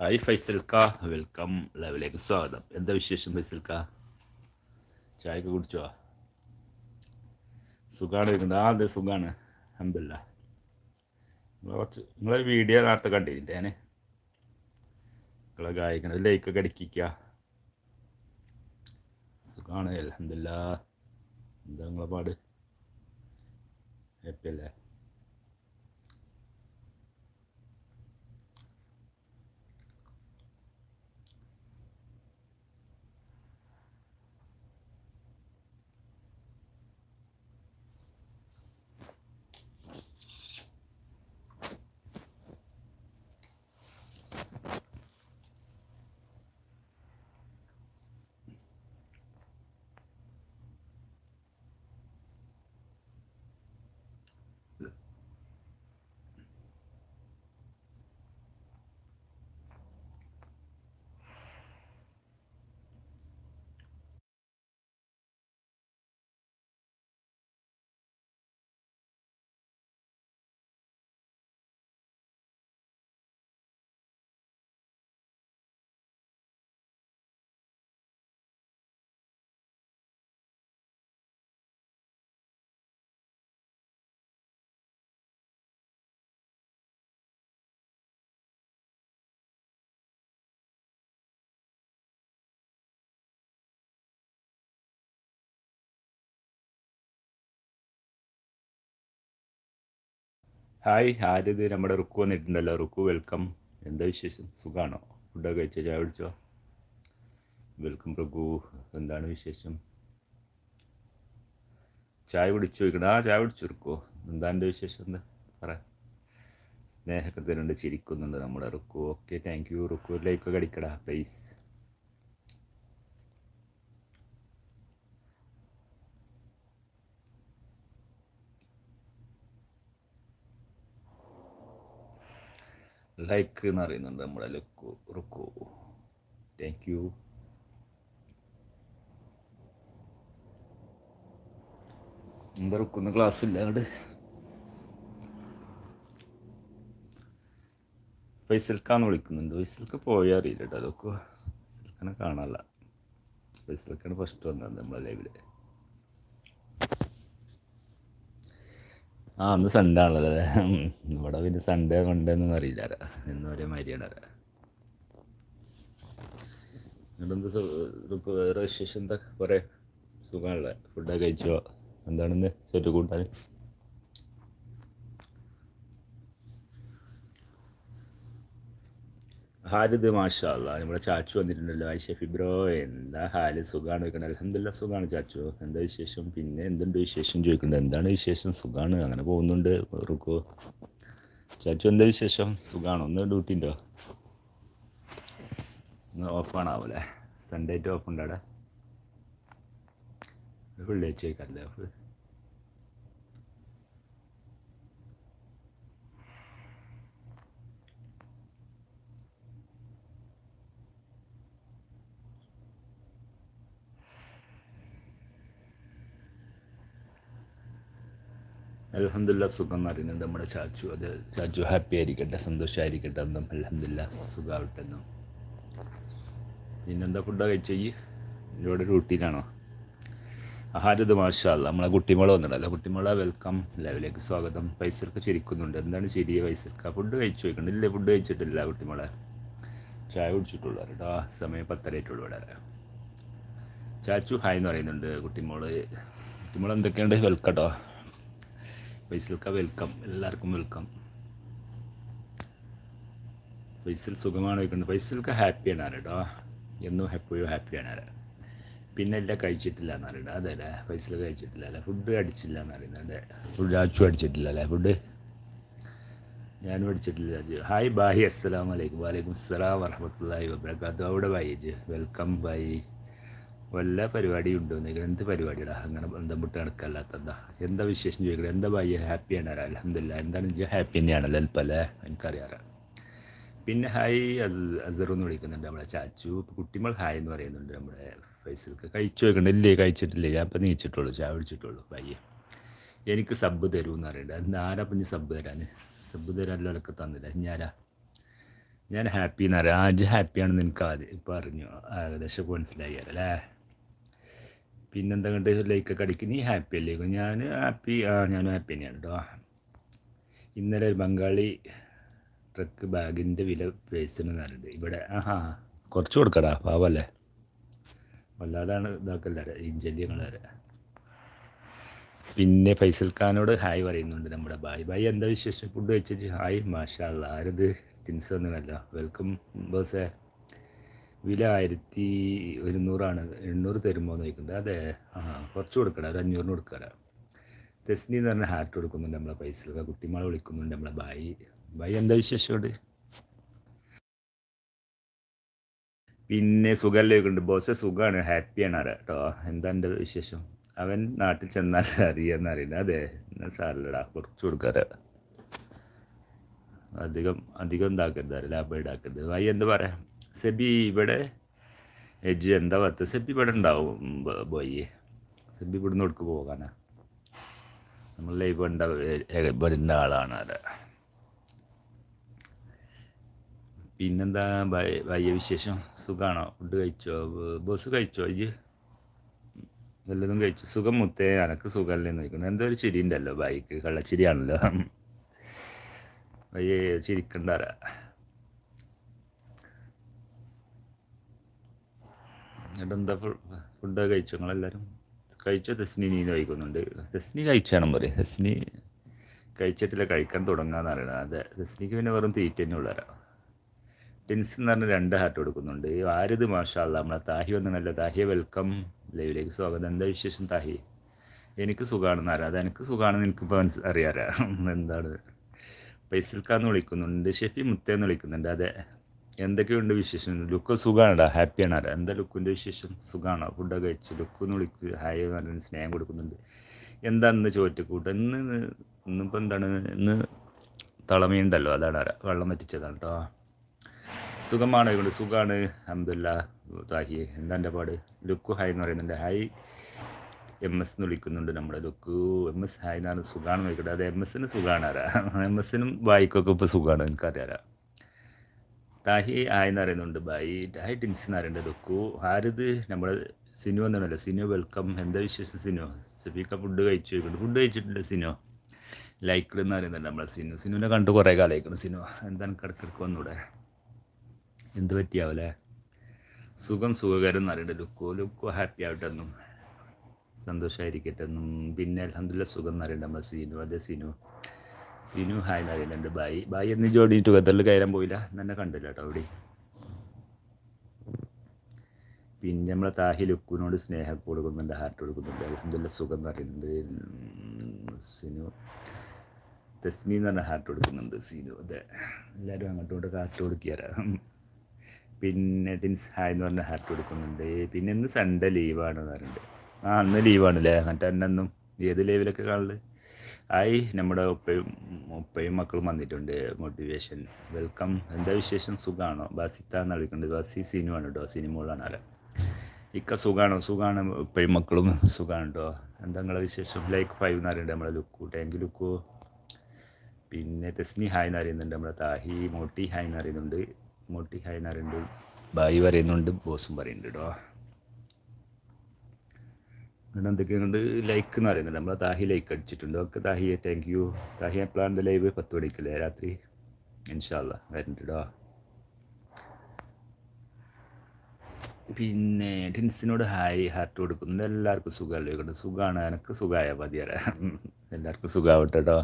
Hi ഫൈസൽക്ക welcome ലൈവിലേക്ക് സ്വാഗതം. എന്താ വിശേഷം ഫൈസൽക്ക? ചായക്ക് കുടിച്ചോ? സുഖമാണ് ഇരിക്കുന്നത് ആ അതെ സുഖമാണ് നിങ്ങൾ കുറച്ച് നിങ്ങളെ വീഡിയോ നേരത്തെ കണ്ടില്ലേ ഞാൻ നിങ്ങളെ ഗായകനെ ലൈക്കൊക്കെ അടിക്കുക സുഖമാണ് അലഹമില്ല എന്താ നിങ്ങളെ പാട്? ഹാപ്പി അല്ലേ? ഹായ് ആരിത് നമ്മുടെ റുക്കു വന്നിട്ടുണ്ടല്ലോ. റുക്കു വെൽക്കം എന്താ വിശേഷം? സുഖാണോ? ഫുഡൊക്കെ കഴിച്ചോ? ചായ കുടിച്ചോ? വെൽക്കം റുക്കു എന്താണ് വിശേഷം? ചായ കുടിച്ചു? ചോദിക്കണം. ആ ചായ കുടിച്ചു റുക്കു. എന്താ എന്റെ വിശേഷം? എന്താ? പറ. സ്നേഹമൊക്കെ ചിരിക്കുന്നുണ്ട് നമ്മുടെ Rukku. Okay thank you Rukku ലൈക്കൊക്കെ അടിക്കടാ പ്ലീസ് ലൈക്ക് എന്ന് അറിയുന്നുണ്ട് നമ്മുടെ ലുക്കു റുക്കു. താങ്ക് യു എന്താ റുക്കുന്ന ക്ലാസ് ഇല്ല അങ്ങോട്ട് ഫൈസൽക്കാന്ന് വിളിക്കുന്നുണ്ട്. ഫൈസൽക്ക് പോയി അറിയില്ല കേട്ടോ അതൊക്കെ ഫൈസൽക്കാനെ കാണാനല്ല. ഫൈസൽക്കാണ് ഫസ്റ്റ് വന്നത് നമ്മളെ ലൈവിൽ ആ അന്ന് സൺഡേ ആണല്ലോ അല്ലേ. ഇവിടെ പിന്നെ സൺഡേ മൺഡേ എന്നൊന്നും അറിയില്ല എന്ന് ഒരേ മാതിരിയാണ് വേറെ വിശേഷം എന്താ? കുറേ സുഖമാണല്ലേ? ഫുഡൊക്കെ കഴിച്ചോ? എന്താണെന്ന് ചെറ്റു കൂട്ടാൻ? ഹാരിത് മാഷാല്ല നമ്മുടെ ചാച്ചു വന്നിട്ടുണ്ടല്ലോ. ആയിഷ ഫിബ്രോ എന്താ ഹാൽ? സുഖമാണ് ചോദിക്കുന്നത് അലഹമില്ല സുഖമാണ് ചാച്ചു. എന്താ വിശേഷം? പിന്നെ എന്തുണ്ട് വിശേഷം ചോദിക്കുന്നത് എന്താണ് വിശേഷം? സുഖമാണ് അങ്ങനെ പോകുന്നുണ്ട്. റുക്കോ. ചാച്ചു എന്താ വിശേഷം? സുഖമാണോ ഒന്ന് ഡ്യൂട്ടി ഉണ്ടോ? ഒന്ന് ഓഫാണാവൂലേ സൺഡേ സൺഡേറ്റ് ഓഫ് ഉണ്ടോ അവിടെ? വെള്ളിയാഴ്ച ആയിക്കാരല്ലേ? അലഹമില്ല സുഖം എന്ന് നമ്മുടെ ചാച്ചു. അത് ചാച്ചു ഹാപ്പി ആയിരിക്കട്ടെ സന്തോഷമായിരിക്കട്ടെ എന്നും അലഹമില്ല സുഖമാവട്ടെ എന്നും. പിന്നെന്താ ഫുഡാ കഴിച്ച ഇവിടെ റൂട്ടീനാണോ ആഹാരത് മാഷാല്ല നമ്മളെ കുട്ടിമോള വന്നിട്ടല്ലോ കുട്ടിമോള വെൽക്കം ലെവലേക്ക് സ്വാഗതം. പൈസക്ക് ചിരിക്കുന്നുണ്ട് എന്താണ് ശരിയെ പൈസക്ക? ഫുഡ് കഴിച്ചു വയ്ക്കണം ഇല്ല ഫുഡ് കഴിച്ചിട്ടില്ല കുട്ടിമോളെ. ചായ കുടിച്ചിട്ടുള്ളൂ കേട്ടോ സമയം പത്തരയായിട്ടുള്ളൂ ഇവിടെ ചാച്ചു ഹായ് എന്ന് പറയുന്നുണ്ട് കുട്ടിമോൾ. കുട്ടിമോൾ എന്തൊക്കെയുണ്ട്? വെൽക്കട്ടോ കേട്ടോ ഫൈസൽക്ക വെൽക്കം എല്ലാവർക്കും വെൽക്കം ഫൈസൽ സുഖമാണ് ചോദിക്കുന്നത് ഫൈസൽക്ക ഹാപ്പിയാണ് ആരട്ടോ എന്നും എപ്പോഴും ഹാപ്പിയാണ് ആരാ? പിന്നെ എല്ലാം കഴിച്ചിട്ടില്ല എന്ന് പറയുന്നത്. അതെ അല്ലേ? ഫൈസൽ കഴിച്ചിട്ടില്ല അല്ലേ? ഫുഡ് അടിച്ചില്ല എന്ന് പറയുന്നത്. അതെ. ഫുഡ് അച്ചു അടിച്ചിട്ടില്ല അല്ലേ? ഫുഡ് ഞാനും അടിച്ചിട്ടില്ല രാജു. ഹായ് ബാഹി അസ്സലാമലൈക്കും വലൈക്കും അസ്സലാം വറഹമത്തല്ലാഹി വബർക്കാത്തു അവിടെ ബായി അജു വെൽക്കം ബായി വല്ല പരിപാടി ഉണ്ടോ നിങ്ങൾ എന്ത് പരിപാടിയുടെ? അങ്ങനെ ബന്ധം മുട്ട നടക്കല്ലാത്ത എന്താ എന്താ വിശേഷം ചോദിക്കണം? എന്താ ഭാര്യ ഹാപ്പിയാണ് അലഹമില്ല എന്താണ് ഇജ്ജ ഹാപ്പി തന്നെയാണല്ലോ അല്പം അല്ലേ എനിക്കറിയാറ് പിന്നെ ഹായ് അസ് അസർ എന്ന് വിളിക്കുന്നുണ്ട് നമ്മളെ ചാച്ചു. കുട്ടിമൾ ഹായ് എന്ന് പറയുന്നുണ്ട് നമ്മുടെ ഫൈസൽക്ക്. കഴിച്ചു വെക്കണ്ട ഇല്ലേ? കഴിച്ചിട്ടില്ലേ? ഞാൻ ഇപ്പം നീച്ചിട്ടുള്ളൂ. ചായ കുടിച്ചിട്ടുള്ളൂ. ഭാര്യ എനിക്ക് സബ് തരൂ എന്ന് പറയുന്നത് അത് ആരാ പിന്നെ സബ് തരാൻ സബ് തരാനല്ലോ അതൊക്കെ തന്നില്ല? ഞാനാ ഞാൻ ഹാപ്പി എന്ന് പറയാം. ആജ് ഹാപ്പിയാണെന്ന് എനിക്ക് ആദ്യം ഇപ്പം അറിഞ്ഞു. ഏകദേശം മനസ്സിലായി അല്ലേ? പിന്നെന്താ കണ്ട് ലൈക്കൊക്കെ അടിക്കും. നീ ഹാപ്പി അല്ലേ? ഞാൻ ഹാപ്പി ആ ഞാനും ഹാപ്പി തന്നെയാണ് കേട്ടോ ഇന്നലെ ഒരു ബംഗാളി ട്രക്ക് ബാഗിന്റെ വില പറഞ്ഞിട്ട് ഇവിടെ ആഹാ കുറച്ച് കൊടുക്കടാ പാവല്ലേ? വല്ലാതാണ് ഇതാക്കല്ലാരെ ഇഞ്ചല്യങ്ങളെ പിന്നെ ഫൈസൽ ഖാനോട് ഹായ് പറയുന്നുണ്ട് നമ്മുടെ ബായ് ബായ് എന്താ വിശേഷം? ഫുഡ് കഴിച്ചു? ഹായ് മാഷാ അല്ല ആരത്? ടിൻസ് വന്നതല്ല വെൽക്കം ബോസേ. വില ആയിരത്തി ഒരുന്നൂറാണ്. എണ്ണൂറ് തരുമോ എന്ന് ചോദിക്കുന്നത് അതെ. ആ കുറച്ച് കൊടുക്കടാ. ഒരു അഞ്ഞൂറിന് കൊടുക്കടാ. തെസ്നി എന്ന് പറഞ്ഞ ഹാർട്ട് കൊടുക്കുന്നുണ്ട് നമ്മളെ പൈസ കുട്ടിമാളെ വിളിക്കുന്നുണ്ട് നമ്മളെ ബായി. ബായി എന്താ വിശേഷമുണ്ട് പിന്നെ സുഖമല്ലേ ചോദിക്കുന്നുണ്ട്. ബോസ് സുഖമാണ് ഹാപ്പിയാണ് ആരാ കേട്ടോ എന്താ എന്റെ വിശേഷം? അവൻ നാട്ടിൽ ചെന്നാൽ അറിയാന്ന് അറിയില്ല. അതെ. എന്നാ സാറില്ലടാ കുറച്ച് കൊടുക്കാറ് അധികം അധികം ഇതാക്കരുത് ലാഭം ഇടാക്കരുത് വൈ എന്താ പറയാ? സെബി ഇവിടെ എജ് എന്താ പറയുക സെബി ഇവിടെ ഉണ്ടാവും ബോയി സെബി ഇവിടുന്ന് കൊടുക്ക് പോകാനാ? നമ്മൾ ലൈവ് കണ്ട വരുന്ന ആളാണ് അത് പിന്നെന്താ വയ്യ വിശേഷം? സുഖമാണോ ഫുഡ് കഴിച്ചോ? ബസ് കഴിച്ചോ? അയ്യ്. വല്ലതും കഴിച്ചു? സുഖം മുത്തേ എനക്ക് സുഖമല്ലേ ചോദിക്കുന്നു. എന്തോ ഒരു ചിരി ഉണ്ടല്ലോ ബൈക്ക് കള്ളച്ചിരിയാണല്ലോ. വയ്യേ ചിരിക്കണ്ടാര എന്നിട്ടെന്താ ഫുഡൊക്കെ കഴിച്ചു നിങ്ങളെല്ലാവരും കഴിച്ചോ ദസ്നി നീ കഴിക്കുന്നുണ്ട് ദസ്നി കഴിച്ചാണ് പറയും. ദസ്നി കഴിച്ചിട്ടില്ല കഴിക്കാൻ തുടങ്ങാന്ന് അറിയണം അതെ ദസ്നിക്ക് പിന്നെ വെറും തീറ്റ തന്നെ ഉള്ളവരാ ടിൻസ് എന്ന് പറഞ്ഞ രണ്ട് ഹാർട്ട് കൊടുക്കുന്നുണ്ട്. ആരിത് മാഷാല്ല നമ്മളെ താഹി വന്നല്ല താഹിയെ വെൽക്കം ലൈവിലേക്ക് സ്വാഗതം. എന്താ വിശേഷം താഹി? എനിക്ക് സുഖമാണെന്ന് അറിയാം അത് എനിക്ക് സുഖമാണെന്ന് എനിക്കിപ്പോൾ മനസ്സ് അറിയാറാ എന്താണ്? പൈസൽക്കാന്ന് വിളിക്കുന്നുണ്ട്. ഷെഫി മുത്തേന്ന് വിളിക്കുന്നുണ്ട്. അതെ. എന്തൊക്കെയുണ്ട് വിശേഷം? ലുക്ക് സുഖമാണടാ ഹാപ്പിയാണ് ആരാ എന്താ ലുക്കിന്റെ വിശേഷം? സുഖമാണോ ഫുഡൊക്കെ കഴിച്ചു. ലുക്ക് എന്ന് വിളിക്ക് ഹായ് പറഞ്ഞ സ്നേഹം കൊടുക്കുന്നുണ്ട്. എന്താ ഇന്ന് ചോറ്റക്കൂട്ട്? ഇന്ന് ഇന്നിപ്പോൾ എന്താണ്? ഇന്ന് തളമയുണ്ടല്ലോ അതാണ് വെള്ളം വറ്റിച്ചതാണ് കേട്ടോ സുഖമാണ് ഇവിടെ സുഖമാണ് അഹമ്മദില്ല താഹി എന്താ എന്റെ പാട്? ലുക്കു ഹായ് എന്ന് പറയുന്നുണ്ട്. ഹായ്. എം എസ് എന്ന് വിളിക്കുന്നുണ്ട് നമ്മുടെ ലുക്കു. എം എസ് ഹായ് എന്നാണ്. സുഖമാണ് നോക്കട്ടെ അത് എം എസിന് സുഖമാണ് ആരാ? എം എസിനും വായിക്കൊക്കെ ഇപ്പോൾ സുഖമാണ് എനിക്കറിയാം താഹി ആയെന്ന് എന്ന് പറയുന്നുണ്ട് ബായി. ഹായ് ടിൻസ് എന്ന് പറയുന്നത് ദുക്കു ഹാരിത് നമ്മുടെ സിനു എന്നാണല്ലോ സിനു വെൽക്കം. എന്താ വിശേഷം സിനു? സഫീക്ക ഫുഡ് കഴിച്ചു ചോദിക്കുന്നുണ്ട് ഫുഡ് കഴിച്ചിട്ടുണ്ട് സിനു? ലൈക്കിൾ എന്ന് പറയുന്നുണ്ട് നമ്മളെ സിനു. സിനുവിനെ കണ്ട് കുറേ കാലമായിക്കണം സിനു. എന്താണ് കിടക്കിടക്ക് വന്നൂടെ? എന്ത് പറ്റിയാവല്ലേ സുഖം സുഖകരം എന്ന് പറയുന്നത് ലുക്കോ ലുക്കോ ഹാപ്പി ആവട്ടെന്നും സന്തോഷമായിരിക്കട്ടെ എന്നും പിന്നെ അലഹമില്ല സുഖം എന്ന് പറയുന്നത് നമ്മൾ സിനു. അതെ സീനു. സീനു ഹായ് എന്ന് പറയുന്നുണ്ട് ബായി. ബായി എന്ന് ജോഡി ടുഗദറിൽ കയറാൻ പോയില്ല. എന്നെ കണ്ടില്ല കേട്ടോ അവിടെ. പിന്നെ നമ്മളെ താഹി ലുക്കുവിനോട് സ്നേഹം കൊടുക്കുന്നുണ്ട് ഹാർട്ട് കൊടുക്കുന്നുണ്ട്. അലഹമില്ല സുഖം എന്ന് പറയുന്നുണ്ട്. സിനു. തെസ്നി എന്ന് പറഞ്ഞ ഹാർട്ട് കൊടുക്കുന്നുണ്ട് സീനു. അതെ. എല്ലാവരും അങ്ങോട്ടും ഇങ്ങോട്ടും ഹാർട്ട് കൊടുക്കിയാരാ പിന്നെ ടിൻസ് ഹായ് എന്ന് പറഞ്ഞ ഹാർട്ട് കൊടുക്കുന്നുണ്ട്. പിന്നെ ഇന്ന് സൺഡേ ലീവാണ് പറയുന്നുണ്ട്. ആ അന്ന് ലീവാണല്ലേ എന്നിട്ട് അന്നും ഏത് ലീവിലൊക്കെ കാണുന്നത് ഹായ് നമ്മുടെ ഉപ്പയും ഉപ്പയും മക്കളും വന്നിട്ടുണ്ട്. മോട്ടിവേഷൻ വെൽക്കം എന്താ വിശേഷം? സുഖമാണോ ബാസിത്ത എന്ന് വിളിക്കുന്നുണ്ട് ബാസി സിനിമയാണ് കേട്ടോ സിനിമകളാണ് ആരാ? ഇക്ക സുഖമാണോ സുഖമാണ് ഉപ്പയും മക്കളും സുഖമാണ് കേട്ടോ എന്താ നിങ്ങളെ വിശേഷം? ലൈക്ക് ഫൈവ് എന്ന് പറയുന്നുണ്ട് നമ്മളെ ലുക്കു. ടാങ്ക് ലുക്കു. പിന്നെ തെസ്നി ഹായ് എന്ന് അറിയുന്നുണ്ട് നമ്മളെ താഹി. മോട്ടി ഹായ് എന്ന് അറിയുന്നുണ്ട് മോട്ടി ഹായ് എന്ന് അറിയുന്നുണ്ട് ബായി പറയുന്നുണ്ട്. ബോസും പറയുന്നുണ്ട് കേട്ടോ അങ്ങനെ എന്തൊക്കെയുണ്ട് ലൈക്ക് എന്ന് പറയുന്നുണ്ട്. നമ്മൾ താഹി ലൈക്ക് അടിച്ചിട്ടുണ്ട്. ഓക്കെ താഹിയെ താങ്ക് യു താഹി എപ്പോഴാണ് ലൈവ് പത്ത് മണിക്കല്ലേ? രാത്രി? ഇൻഷാല്ല വരണ്ടോ പിന്നെ ടിൻസിനോട് ഹായ് ഹാർട്ട് കൊടുക്കുന്നു എല്ലാവർക്കും സുഖമല്ലേ കൊണ്ട്? സുഖമാണ് എനിക്ക് സുഖമായ മതി എല്ലാവർക്കും സുഖമാവട്ടെ കേട്ടോ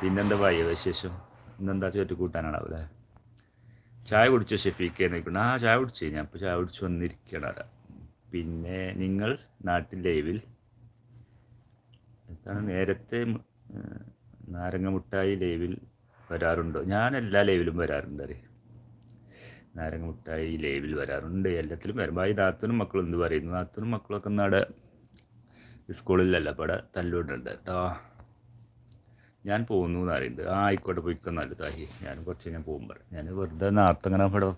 പിന്നെന്താ പറയുക വിശേഷം? ഇന്നെന്താ ചോറ്റ് അവിടെ ചായ കുടിച്ചോ ഷെഫീക്കെ നിൽക്കണം ആ ചായ കുടിച്ചു ഞാൻ ഇപ്പോൾ ചായ കുടിച്ച് വന്നിരിക്കണം. പിന്നെ നിങ്ങൾ നാട്ടിൽ ലൈവിൽ എന്താണ് നേരത്തെ നാരങ്ങ മുട്ടായി ലൈവിൽ വരാറുണ്ടോ? ഞാൻ എല്ലാ ലൈവിലും വരാറുണ്ട് അറിയാം. നാരങ്ങ മുട്ടായി ലൈവിൽ വരാറുണ്ട്. എല്ലാത്തിലും വരുമ്പോൾ ഈ നാത്തനും മക്കളും എന്ത് പറയുന്നു? നാത്തനും മക്കളൊക്കെ നാടെ സ്കൂളിലല്ല അവിടെ തല്ലുകൊണ്ടുണ്ട് കേട്ടോ ഞാൻ പോകുന്നു എന്ന് അറിയുന്നുണ്ട് ആ ആയിക്കോട്ടെ പോയിക്കൊന്നല്ല താഹി ഞാൻ കുറച്ച് ഞാൻ പോകുമ്പോൾ ഞാൻ വെറുതെ നാർത്തങ്ങനെ ഇവിടെ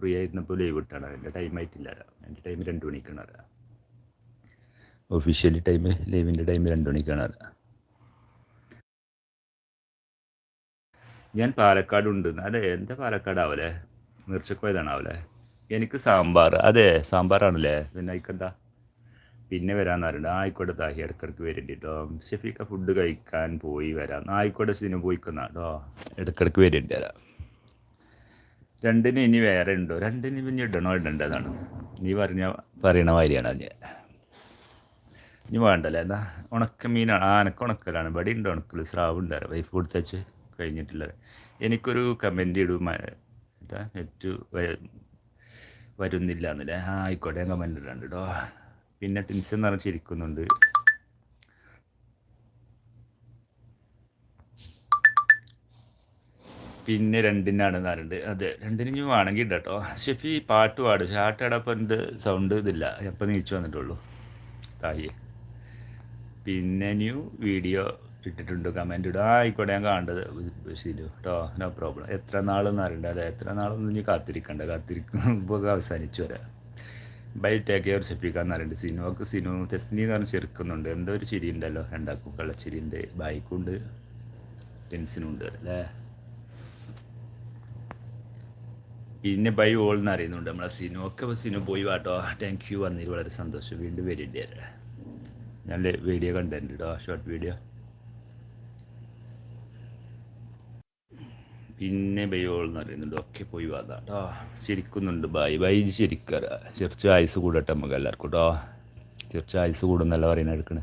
ഫ്രീ ആയിരുന്നപ്പോൾ പോലെ ഇട്ടാണ്. എന്റെ ടൈം ആയിട്ടില്ല. എന്റെ ടൈം രണ്ട് മണിക്കാണ് അറിയാം. ഒഫീഷ്യലി ടൈം ലൈവിന്റെ ടൈം രണ്ട് മണിക്കാണ് അറിയാം. ഞാൻ പാലക്കാട് ഉണ്ട് അതെ എന്താ പാലക്കാടാവല്ലേ നീർച്ചക്കോയതാണാവല്ലേ എനിക്ക് സാമ്പാർ. അതെ സാമ്പാറാണല്ലേ? പിന്നെ അതിക്കെന്താ പിന്നെ വരാമെന്ന് പറയുന്നുണ്ട് ആയിക്കോട്ടെ താഹി ഇടക്കിടക്ക് വരേണ്ടി കേട്ടോ ഷെഫീക്ക ഫുഡ് കഴിക്കാൻ പോയി വരാം. ആയിക്കോട്ടെ സിനിമ പോയിക്കുന്ന. കേട്ടോ ഇടക്കിടക്ക് വരേണ്ടി വരാം. രണ്ടിന് ഇനി വേറെ ഉണ്ടോ? രണ്ടിന് പിന്നെ ഇടണോ? ഇടേണ്ടതാണ്. നീ പറഞ്ഞ പറയണ വാരിയാണ് അത്. ഇനി വേണ്ടല്ലേ? എന്താ ഉണക്കമീനാണ്. ആനക്ക് ഉണക്കലാണ്. ഇവിടെ ഉണ്ട് ഉണക്കൽ സ്രാവ് ഉണ്ടാറ് വൈഫ് കൊടുത്തച്ച് കഴിഞ്ഞിട്ടുള്ളത് എനിക്കൊരു കമന്റ് ഇടും. എന്താ നെറ്റ് വരുന്നില്ല എന്നല്ലേ? ആ ആയിക്കോട്ടെ ഞാൻ കമന്റ് ഇടാണ്ട് കേട്ടോ പിന്നെ ടിൻസ് എന്ന് പറഞ്ഞ് പിന്നെ രണ്ടിനാണ് നാലുണ്ട് അതെ രണ്ടിനും വേണമെങ്കിൽ കേട്ടോ ഷെഫി പാട്ട് പാടും. ഷാട്ട് ഇടപ്പം എന്ത് സൗണ്ട് ഇതില്ല. എപ്പം നീച്ചു വന്നിട്ടുള്ളൂ. തായേ. പിന്നെ ന്യൂ വീഡിയോ ഇട്ടിട്ടുണ്ട്. കമന്റ് ഇടും. ആ, ആയിക്കോട്ടെ ഞാൻ കാണേണ്ടത്. ശരി കേട്ടോ നോ പ്രോബ്ലം എത്ര നാളെന്ന് അറിയണ്ട. അതെ എത്ര നാളൊന്നും ഇനി കാത്തിരിക്കണ്ട. കാത്തിരിക്കുമ്പോൾ അവസാനിച്ചു വരാം. ബൈ ടേക്ക് കെയർ ഷെഫിക്കാന്ന് പറയുന്നുണ്ട് സിനുവക്ക് സിനു തെസ്നി എന്ന് പറഞ്ഞ് ചെറുക്കുന്നുണ്ട്. എന്തോ ഒരു ചിരി ഉണ്ടല്ലോ. രണ്ടാക്കും കള്ളച്ചിരിയുണ്ട് ബൈക്കുണ്ട് ടെൻസിനുണ്ട് അല്ലേ? പിന്നെ ബൈ ഓൾ എന്ന് അറിയുന്നുണ്ട് നമ്മളെ സിനു. ഒക്കെ സിനു പോയി വാട്ടോ. താങ്ക് യു വന്നതിൽ വളരെ സന്തോഷം. വീണ്ടും വരേണ്ടി നല്ല വീഡിയോ കണ്ടിട്ടുണ്ട് കേട്ടോ ഷോർട്ട് വീഡിയോ പിന്നെ ബൈ ഓൾ എന്ന് പറയുന്നുണ്ട് ഒക്കെ പോയി വാതാ കേട്ടോ ചിരിക്കുന്നുണ്ട്. ബൈ ബൈ ചിരിക്കാറ് ചെറിച്ച് ആയുസ് കൂടട്ടെ നമുക്ക് എല്ലാവർക്കും കേട്ടോ ചെറിച്ച് ആയുസ് കൂടുന്നല്ല പറയുന്നത് എടുക്കണേ.